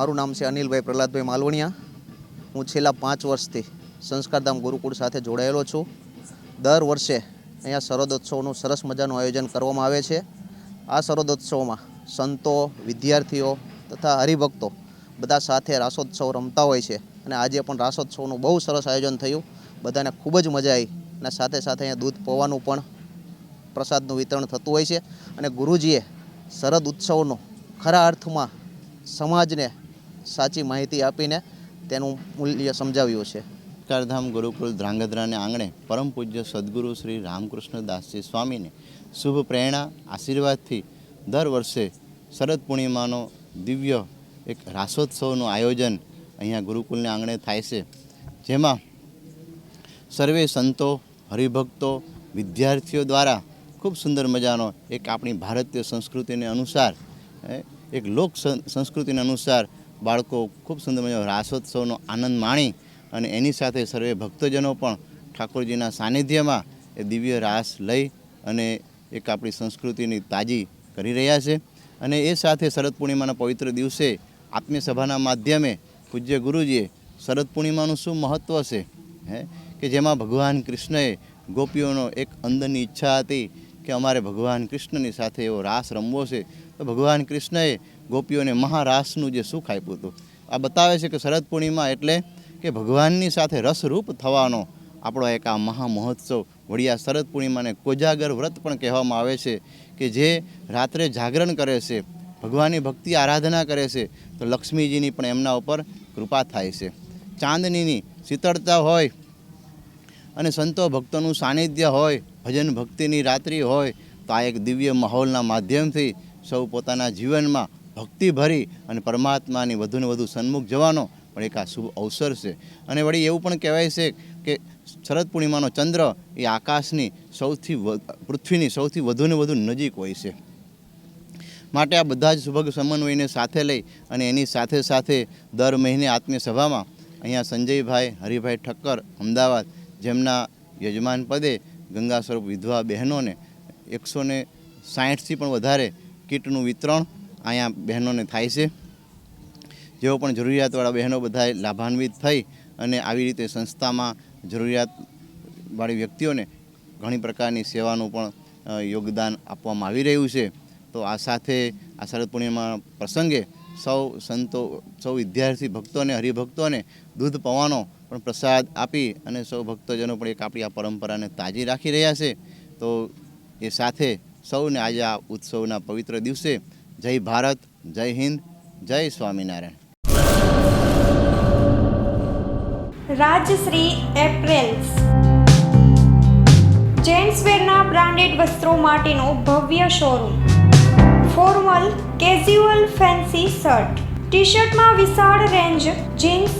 મારું નામ છે અનિલભાઈ પ્રહલાદભાઈ માલવણિયા. હું છેલ્લા પાંચ વર્ષથી સંસ્કારધામ ગુરુકુળ સાથે જોડાયેલો છું. દર વર્ષે અહીંયા શરદોત્સવનું સરસ મજાનું આયોજન કરવામાં આવે છે. આ શરદોત્સવમાં સંતો, વિદ્યાર્થીઓ તથા હરિભક્તો બધા સાથે રાસોત્સવ રમતા હોય છે અને આજે પણ રાસોત્સવનું બહુ સરસ આયોજન થયું. બધાને ખૂબ જ મજા આવી અને સાથે સાથે અહીંયા દૂધ પૌવાનું પણ પ્રસાદનું વિતરણ થતું હોય છે. અને ગુરુજીએ શરદ ઉત્સવનો ખરા અર્થમાં સમાજને સાચી માહિતી આપીને તેનું મૂલ્ય સમજાવ્યું છે. કારધામ ગુરુકુલ ધ્રાંગધ્રાને આંગણે પરમ પૂજ્ય સદગુરુ શ્રી રામકૃષ્ણ દાસજી સ્વામીને શુભ પ્રેરણા, આશીર્વાદથી દર વર્ષે શરદ પૂર્ણિમાનો દિવ્ય એક રાસોત્સવનું આયોજન અહીંયા ગુરુકુલને આંગણે થાય છે. જેમાં સર્વે સંતો, હરિભક્તો, વિદ્યાર્થીઓ દ્વારા ખૂબ સુંદર મજાનો એક આપણી ભારતીય સંસ્કૃતિને અનુસાર એક લોક સંસ્કૃતિને અનુસાર બાળકો ખૂબ સુંદર મજાનો રાસોત્સવનો આનંદ માણી અને એની સાથે સર્વે ભક્તજનો પણ ઠાકોરજીના સાનિધ્યમાં એ દિવ્ય રાસ લઈ અને એક આપણી સંસ્કૃતિની તાજી કરી રહ્યા છે. અને એ સાથે શરદ પૂર્ણિમાના પવિત્ર દિવસે આત્મીય સભાના માધ્યમે પૂજ્ય ગુરુજીએ શરદ પૂર્ણિમાનું શું મહત્ત્વ છે? હે? કે જેમાં ભગવાન કૃષ્ણએ ગોપીઓનો એક અંદરની ઈચ્છા હતી કે અમારે ભગવાન કૃષ્ણની સાથે એવો રાસ રમવો છે, તો ભગવાન કૃષ્ણએ ગોપીઓને મહારાસનું જે સુખ આપ્યું હતું, આ બતાવે છે કે શરદ પૂર્ણિમા એટલે કે ભગવાનની સાથે રસરૂપ થવાનો આપણો એક આ મહા મહોત્સવ વળી આ શરદ પૂર્ણિમાને કોજાગર વ્રત પણ કહેવામાં આવે છે કે જે રાત્રે જાગરણ કરે છે, ભગવાનની ભક્તિ આરાધના કરે છે, તો લક્ષ્મીજીની પણ એમના ઉપર કૃપા થાય છે. ચાંદનીની શીતળતા હોય અને સંતો ભક્તોનું સાનિધ્ય હોય, ભજન ભક્તિની રાત્રિ હોય, તો આ એક દિવ્ય માહોલના માધ્યમથી સૌ પોતાના જીવનમાં ભક્તિ ભરી અને પરમાત્માની વધુને વધુ સન્મુખ જવાનો પણ એક આ શુભ અવસર છે. અને વળી એવું પણ કહેવાય છે કે શરદ પૂર્ણિમાનો ચંદ્ર એ આકાશની સૌથી પૃથ્વીની સૌથી વધુને વધુ નજીક હોય છે. માટે આ બધા જ સુભગ સમન્વયને સાથે લઈ અને એની સાથે સાથે દર મહિને આત્મીય સભામાં અહીંયા સંજયભાઈ, હરિભાઈ ઠક્કર, અમદાવાદ જેમના યજમાન પદે ગંગા સ્વરૂપ વિધવા બહેનોને એકસો ને સાહીઠથી પણ વધારે કીટનું વિતરણ અહીંયા બહેનોને થાય છે. જેઓ પણ જરૂરિયાતવાળા બહેનો બધાએ લાભાન્વિત થઈ અને આવી રીતે સંસ્થામાં જરૂરિયાતવાળી વ્યક્તિઓને ઘણી પ્રકારની સેવાનું પણ યોગદાન આપવામાં આવી રહ્યું છે. તો આ સાથે આ શરદ પૂર્ણિમા પ્રસંગે સૌ સંતો, સૌ વિદ્યાર્થી ભક્તોને, હરિભક્તોને દૂધ પવાનો પણ પ્રસાદ આપી અને સૌ ભક્તજનો પણ એક આપણી આ પરંપરાને તાજી રાખી રહ્યા છે. તો એ સાથે સૌને આજે આ ઉત્સવના પવિત્ર દિવસે જય ભારત, જય હિન્દ, જય સ્વામિનારાયણ. રાજશ્રી એપ્રેલ્સ. જેન્ટ્સવેરના બ્રાન્ડેડ વસ્ત્રો માટેનો ભવ્ય showroom. Formal casual fancy shirt. T શર્ટમાં વિશાળ રેન્જ જીન્સ